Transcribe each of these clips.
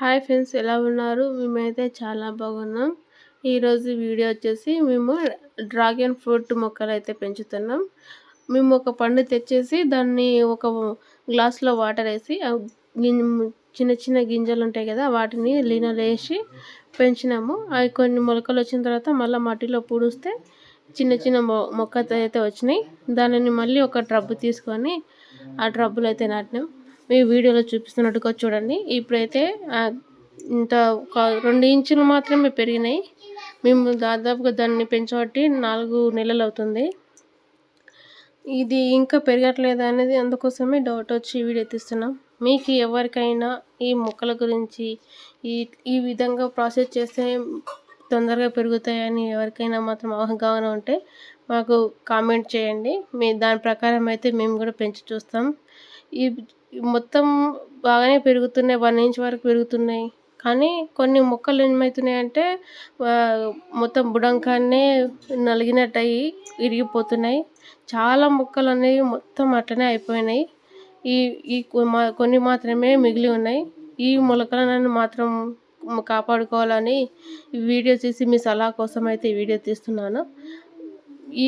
Hi friends ఎలా ఉన్నారు? మేమైతే చాలా బాగున్నాం. ఈరోజు వీడియో వచ్చేసి మేము డ్రాగన్ ఫ్రూట్ మొక్కలు అయితే పెంచుతున్నాం. మేము ఒక పండు తెచ్చేసి దాన్ని ఒక గ్లాస్లో వాటర్ వేసి చిన్న చిన్న గింజలు ఉంటాయి కదా వాటిని లీనలు వేసి పెంచినాము. అవి కొన్ని మొలకలు వచ్చిన తర్వాత మళ్ళీ మట్టిలో పూడిస్తే చిన్న చిన్న మొ మొక్క అయితే వచ్చినాయి. దానిని మళ్ళీ ఒక ట్రబ్బు తీసుకొని ఆ ట్రబ్బులు అయితే నాటినాం. మీ వీడియోలో చూపిస్తున్నట్టుగా చూడండి. ఇప్పుడైతే ఇంత రెండు ఇంచులు మాత్రమే పెరిగినాయి. మేము దాదాపుగా దాన్ని పెంచబట్టి నాలుగు నెలలు అవుతుంది. ఇది ఇంకా పెరగట్లేదు అనేది అందుకోసమే డౌట్ వచ్చి వీడియో తీస్తున్నాం. మీకు ఎవరికైనా ఈ మొక్కల గురించి ఈ ఈ విధంగా ప్రాసెస్ చేస్తే తొందరగా పెరుగుతాయని ఎవరికైనా మాత్రం అవగాహన ఉంటే మాకు కామెంట్ చేయండి. మీ దాని ప్రకారం అయితే మేము కూడా పెంచి చూస్తాం. ఈ మొత్తం బాగానే పెరుగుతున్నాయి వన్ ఇంచ్ వరకు పెరుగుతున్నాయి. కానీ కొన్ని మొక్కలు ఏమవుతున్నాయి అంటే మొత్తం బుడంకాన్నే నలిగినట్టు అయ్యి విరిగిపోతున్నాయి చాలా మొక్కలు అనేవి మొత్తం అట్లనే అయిపోయినాయి. ఈ ఈ కొన్ని మాత్రమే మిగిలి ఉన్నాయి. ఈ మొలకలను మాత్రం కాపాడుకోవాలని వీడియో తీసి మీ సలహా కోసం అయితే ఈ వీడియో తీస్తున్నాను. ఈ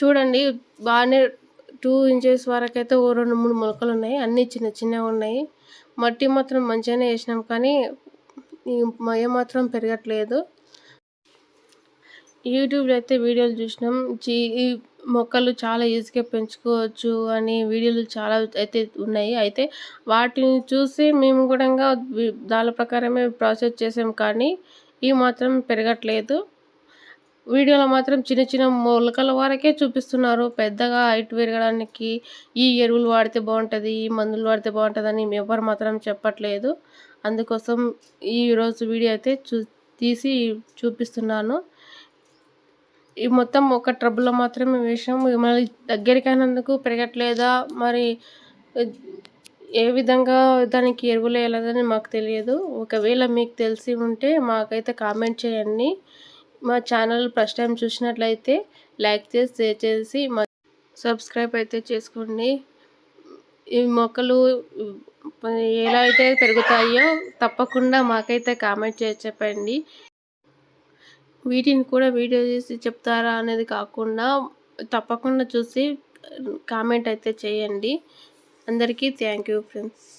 చూడండి బాగానే టూ ఇంచెస్ వరకు అయితే ఓ రెండు మూడు మొలకలు ఉన్నాయి. అన్నీ చిన్న చిన్నవి ఉన్నాయి. మట్టి మాత్రం మంచిగానే వేసినాం కానీ ఏమాత్రం మాత్రం పెరగట్లేదు. యూట్యూబ్లో అయితే వీడియోలు చూసినాం. ఈ మొక్కలు చాలా ఈజీగా పెంచుకోవచ్చు అని వీడియోలు చాలా అయితే ఉన్నాయి. అయితే వాటిని చూసి మేము కూడా దాని ప్రకారమే ప్రాసెస్ చేసాం కానీ ఇవి మాత్రం పెరగట్లేదు. వీడియోలో మాత్రం చిన్న చిన్న మొలకల వరకే చూపిస్తున్నారు. పెద్దగా హైట్ పెరగడానికి ఈ ఎరువులు వాడితే బాగుంటుంది ఈ మందులు వాడితే బాగుంటుంది అని ఎవరు మాత్రం చెప్పట్లేదు. అందుకోసం ఈరోజు వీడియో అయితే చూ తీసి చూపిస్తున్నాను. ఈ మొత్తం ఒక ట్రబుల్లో మాత్రమే విషయం మళ్ళీ దగ్గరికైనందుకు పెరగట్లేదా? మరి ఏ విధంగా దానికి ఎరువులు వేయాలని మాకు తెలియదు. ఒకవేళ మీకు తెలిసి ఉంటే మాకైతే కామెంట్ చేయండి. మా ఛానల్ ఫస్ట్ టైం చూసినట్లయితే లైక్ చేసి షేర్ చేసి మా సబ్స్క్రైబ్ అయితే చేసుకోండి. ఈ మొక్కలు ఎలా అయితే పెరుగుతాయో తప్పకుండా మాకైతే కామెంట్ చేసి చెప్పండి. వీటిని కూడా వీడియో చేసి చెప్తారా అనేది కాకుండా తప్పకుండా చూసి కామెంట్ అయితే చేయండి. అందరికీ థ్యాంక్ యూ ఫ్రెండ్స్.